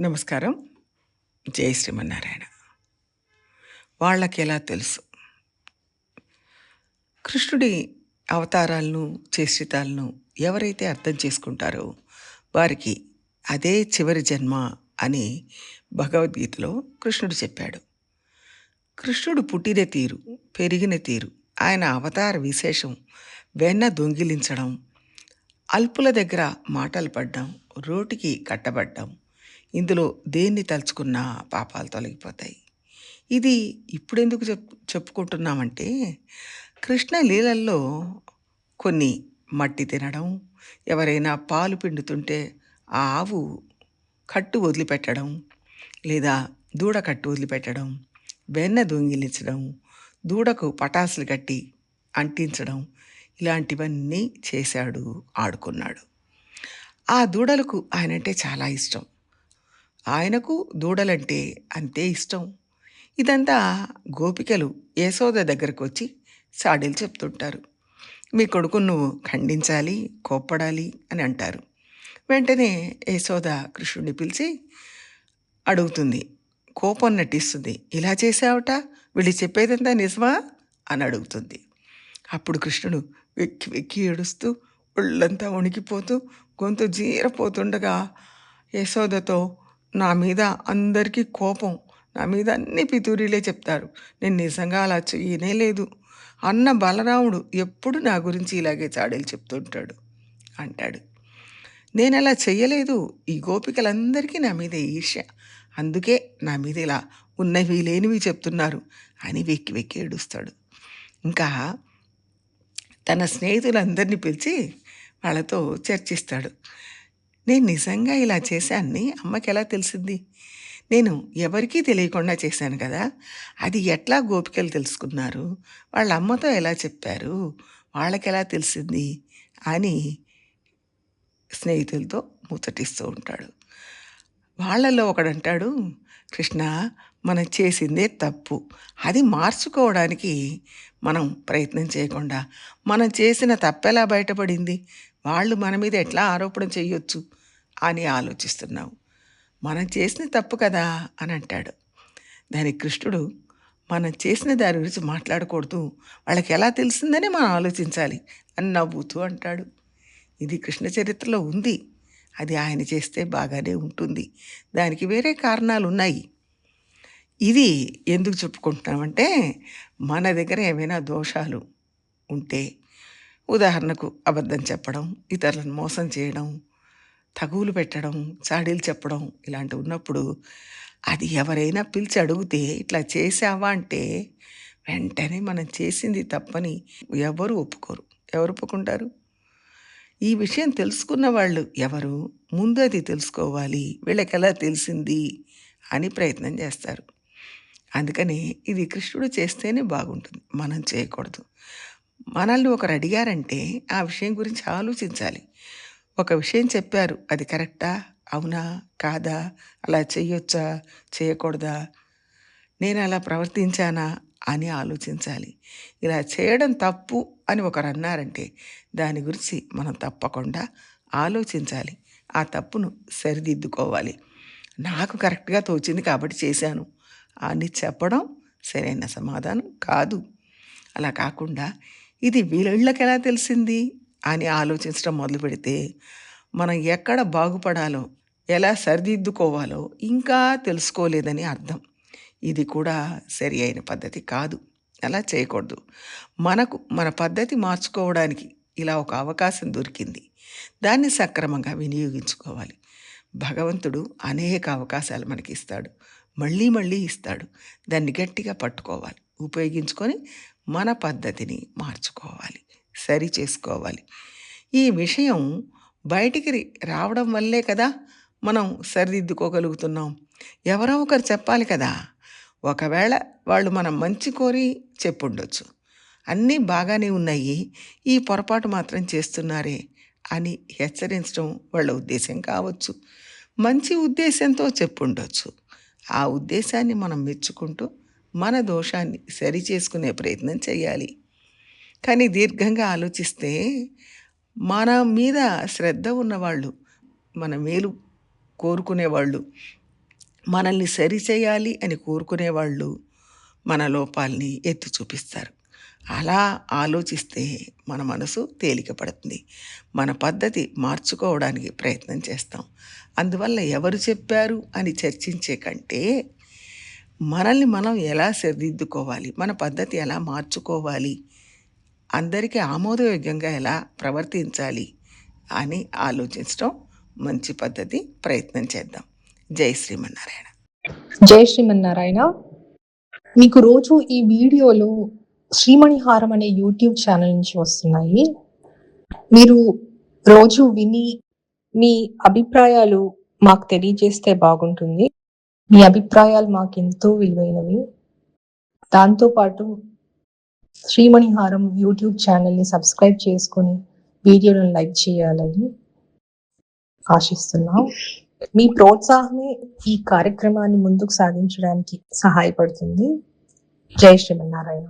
నమస్కారం. జై శ్రీమన్నారాయణ. వాళ్ళకి ఎలా తెలుసు? కృష్ణుడి అవతారాలను చేష్టితాలను ఎవరైతే అర్థం చేసుకుంటారో వారికి అదే చివరి జన్మ అని భగవద్గీతలో కృష్ణుడు చెప్పాడు. కృష్ణుడు పుట్టిన తీరు పెరిగిన తీరు ఆయన అవతార విశేషం వెన్న దొంగిలించడం అల్పుల దగ్గర మాటలు పడ్డం రోటికి కట్టబడ్డం ఇందులో దేన్ని తలుచుకున్నా పాపాలు తొలగిపోతాయి. ఇది ఇప్పుడెందుకు చెప్ చెప్పుకుంటున్నామంటే కృష్ణ లీలల్లో కొన్ని మట్టి తినడం ఎవరైనా పాలు పిండుతుంటే ఆ ఆవు కట్టు వదిలిపెట్టడం లేదా దూడ కట్టు వదిలిపెట్టడం వెన్న దొంగిలించడం దూడకు పటాసులు కట్టి అంటించడం ఇలాంటివన్నీ చేశాడు ఆడుకున్నాడు. ఆ దూడలకు ఆయనంటే చాలా ఇష్టం. ఆయనకు దూడలంటే అంతే ఇష్టం. ఇదంతా గోపికలు యశోద దగ్గరకు వచ్చి సాడీలు చెప్తుంటారు. మీ కొడుకును నువ్వు ఖండించాలి కోప్పడాలి అని అంటారు. వెంటనే యశోద కృష్ణుడిని పిలిచి అడుగుతుంది. కోపం నటిస్తుంది. ఇలా చేసావట? వీళ్ళు చెప్పేదంతా నిజమా? అని అడుగుతుంది. అప్పుడు కృష్ణుడు వెక్కి వెక్కి ఏడుస్తూ ఒళ్ళంతా వణికిపోతూ గొంతు జీరపోతుండగా యశోదతో నా మీద అందరికీ కోపం నా మీద అన్ని పితూరీలే చెప్తారు. నేను నిజంగా అలా చేయనే లేదు. అన్న బలరాముడు ఎప్పుడు నా గురించి ఇలాగే చాడీలు చెప్తుంటాడు అంటాడు. నేను అలా చెయ్యలేదు. ఈ గోపికలందరికీ నా మీద ఈర్ష్య. అందుకే నా మీద ఇలా ఉన్నవి లేనివి చెప్తున్నారు అని వెక్కి వెక్కి ఏడుస్తాడు. ఇంకా తన స్నేహితులందరినీ పిలిచి వాళ్ళతో చర్చిస్తాడు. నేను నిజంగా ఇలా చేశానని? అమ్మకి ఎలా తెలిసింది? నేను ఎవరికీ తెలియకుండా చేశాను కదా. అది ఎట్లా గోపికలు తెలుసుకున్నారు? వాళ్ళ అమ్మతో ఎలా చెప్పారు? వాళ్ళకి ఎలా తెలిసింది? అని స్నేహితులతో ముచ్చటిస్తూ ఉంటాడు. వాళ్ళల్లో ఒకడంటాడు కృష్ణ మనం చేసిందే తప్పు. అది మార్చుకోవడానికి మనం ప్రయత్నం చేయకుండా మనం చేసిన తప్పెలా బయటపడింది? వాళ్ళు మన మీద ఎట్లా ఆరోపణ చేయొచ్చు? అని ఆలోచిస్తున్నావు. మనం చేసిన తప్పు కదా అని అంటాడు. దానికి కృష్ణుడు మనం చేసిన దాని గురించి మాట్లాడకూడదు. వాళ్ళకి ఎలా తెలిసిందని మనం ఆలోచించాలి అని నవ్వుతూ అంటాడు. ఇది కృష్ణ చరిత్రలో ఉంది. అది ఆయన చేస్తే బాగానే ఉంటుంది. దానికి వేరే కారణాలు ఉన్నాయి. ఇది ఎందుకు చెప్పుకుంటున్నామంటే మన దగ్గర ఏమైనా దోషాలు ఉంటే ఉదాహరణకు అబద్ధం చెప్పడం ఇతరులను మోసం చేయడం తగువులు పెట్టడం చాడీలు చెప్పడం ఇలాంటివి ఉన్నప్పుడు అది ఎవరైనా పిలిచి అడిగితే ఇట్లా చేసావా అంటే వెంటనే మనం చేసింది తప్పని ఎవరు ఒప్పుకోరు. ఎవరు ఒప్పుకుంటారు? ఈ విషయం తెలుసుకున్న వాళ్ళు ఎవరు? ముందు అది తెలుసుకోవాలి. వీళ్ళకి ఎలా తెలిసింది? అని ప్రయత్నం చేస్తారు. అందుకని ఇది కృష్ణుడు చేస్తేనే బాగుంటుంది. మనం చేయకూడదు. మనల్ని ఒకరు అడిగారంటే ఆ విషయం గురించి ఆలోచించాలి. ఒక విషయం చెప్పారు. అది కరెక్టా? అవునా? కాదా? అలా చేయొచ్చా చేయకూడదా నేను అలా ప్రవర్తించానా? అని ఆలోచించాలి. ఇలా చేయడం తప్పు అని ఒకరు అన్నారంటే దాని గురించి మనం తప్పకుండా ఆలోచించాలి. ఆ తప్పును సరిదిద్దుకోవాలి. నాకు కరెక్ట్గా తోచింది కాబట్టి చేశాను. అని చెప్పడం సరైన సమాధానం కాదు. అలా కాకుండా ఇది వీళ్ళకి ఎలా తెలిసింది? అని ఆలోచించడం మొదలు పెడితే మనం ఎక్కడ బాగుపడాలో ఎలా సరిదిద్దుకోవాలో ఇంకా తెలుసుకోలేదని అర్థం. ఇది కూడా సరి అయిన పద్ధతి కాదు. అలా చేయకూడదు. మనకు మన పద్ధతి మార్చుకోవడానికి ఇలా ఒక అవకాశం దొరికింది. దాన్ని సక్రమంగా వినియోగించుకోవాలి. భగవంతుడు అనేక అవకాశాలు మనకి ఇస్తాడు మళ్ళీ మళ్ళీ ఇస్తాడు. దాన్ని గట్టిగా పట్టుకోవాలి. ఉపయోగించుకొని మన పద్ధతిని మార్చుకోవాలి. సరి చేసుకోవాలి. ఈ విషయం బయటికి రావడం వల్లే కదా మనం సరిదిద్దుకోగలుగుతున్నాం. ఎవరో ఒకరు చెప్పాలి కదా. ఒకవేళ వాళ్ళు మనం మంచి కోరి చెప్పుండొచ్చు. అన్నీ బాగానే ఉన్నాయి. ఈ పొరపాటు మాత్రం చేస్తున్నారే అని హెచ్చరించడం వాళ్ళ ఉద్దేశం కావచ్చు. మంచి ఉద్దేశంతో చెప్పుండొచ్చు. ఆ ఉద్దేశాన్ని మనం మెచ్చుకుంటూ మన దోషాన్ని సరి చేసుకునే ప్రయత్నం చేయాలి. కానీ దీర్ఘంగా ఆలోచిస్తే మన మీద శ్రద్ధ ఉన్నవాళ్ళు మన మేలు కోరుకునేవాళ్ళు మనల్ని సరిచేయాలి అని కోరుకునేవాళ్ళు మన లోపాలని ఎత్తి చూపిస్తారు. అలా ఆలోచిస్తే మన మనసు తేలిక పడుతుంది. మన పద్ధతి మార్చుకోవడానికి ప్రయత్నం చేస్తాం. అందువల్ల ఎవరు చెప్పారు అని చర్చించే కంటే మనల్ని మనం ఎలా సరిదిద్దుకోవాలి మన పద్ధతి ఎలా మార్చుకోవాలి అందరికీ ఆమోదయోగ్యంగా ఎలా ప్రవర్తించాలి అని ఆలోచించడం మంచి పద్ధతి. ప్రయత్నం చేద్దాం. జై శ్రీమన్నారాయణ. జై శ్రీమన్నారాయణ. మీకు రోజు ఈ వీడియోలు శ్రీమణిహారం అనే యూట్యూబ్ ఛానల్ నుంచి వస్తున్నాయి. మీరు రోజు విని మీ అభిప్రాయాలు మాకు తెలియజేస్తే బాగుంటుంది. మీ అభిప్రాయాలు మాకు ఎంతో విలువైనవి. దాంతోపాటు శ్రీమణిహారం యూట్యూబ్ ఛానల్ని సబ్స్క్రైబ్ చేసుకొని వీడియోలను లైక్ చేయాలని ఆశిస్తున్నాం. మీ ప్రోత్సాహమే ఈ కార్యక్రమాన్ని ముందుకు సాగించడానికి సహాయపడుతుంది. జై శ్రీమన్నారాయణ.